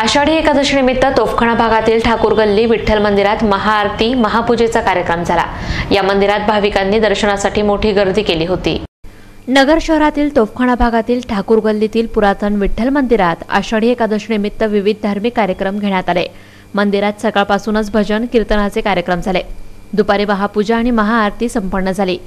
आषाढी एकादशीनिमित्त तोफखाना भागातील ठाकूर गल्ली विठ्ठल मंदिरात महाआरती महापूजेचा कार्यक्रम झाला. या मंदिरात भाविकांनी दर्शनासाठी मोठी गर्दी केली होती. नगर शहरातील तोफखाना भागातील ठाकूर गल्लीतील पुरातन विठ्ठल मंदिरात आषाढी एकादशीनिमित्त विविध धार्मिक कार्यक्रम घेण्यात आले. मंदिरात सकाळपासूनच भजन कीर्तनाचे कार्यक्रम झाले. दुपारी महापूजा आणि महाआरती संपन्न झाली.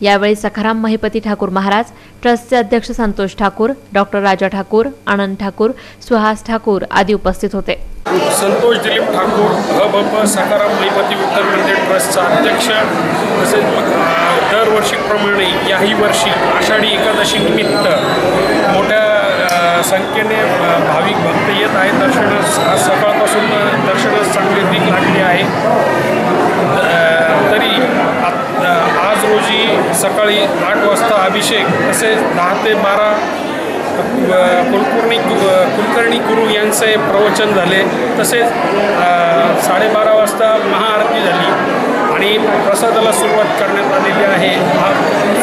यावेळी सखाराम महिपती ठाकूर महाराज ट्रस्टचे अध्यक्ष संतोष ठाकूर डॉक्टर राजा ठाकूर आनंद ठाकूर सुहास ठाकूर आदी उपस्थित होते. संतोष दिलीप ठाकूर हबप सखाराम महिपती उत्तर प्रदेश ट्रस्टचा अध्यक्ष तसेच दरवर्षीप्रमाणे याही वर्षी आषाढी एकादशी निमित्त मोठ्या संख्येने भाविक भक्त येत आहेत. दर्शनास आज सकाळपासून दर्शनास चांगली दिग लागली आहे अ, तरी आत- अ, आज रोजी सकाळी आठ वाजता अभिषेक तसेच दहा ते बारा कुलकर्णी कुलकर्णी गुरु यांचे प्रवचन झाले. तसेच साडेबारा वाजता महाआरती झाली आणि प्रसादाला सुरुवात करण्यात आलेली आहे. हा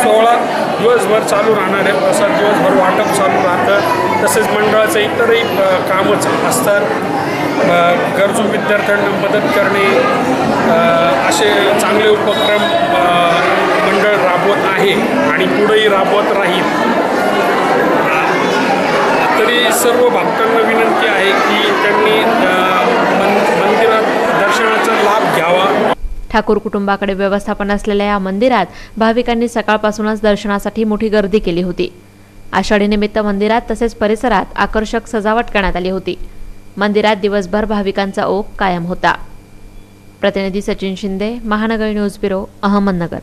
सोहळा दिवसभर चालू राहणार आहे. प्रसाद दिवसभर वाटप चालू राहतं. तसेच मंडळाचं इतरही कामच असतात. गरजू विद्यार्थ्यांना मदत करणे असे चांगले उपक्रम आहे आणि पुढेही राबवत राहील. तरी सर्व भक्तांना विनंती आहे की त्यांनी मंदिरात दर्शनाचा लाभ घ्यावा. ठाकूर कुटुंबाकडे व्यवस्थापन असलेल्या या मंदिरात भाविकांनी सकाळपासूनच दर्शनासाठी मोठी गर्दी केली होती. आषाढीनिमित्त मंदिरात तसेच परिसरात आकर्षक सजावट करण्यात आली होती. मंदिरात दिवसभर भाविकांचा ओघ कायम होता. प्रतिनिधी सचिन शिंदे महानगर न्यूज ब्युरो अहमदनगर.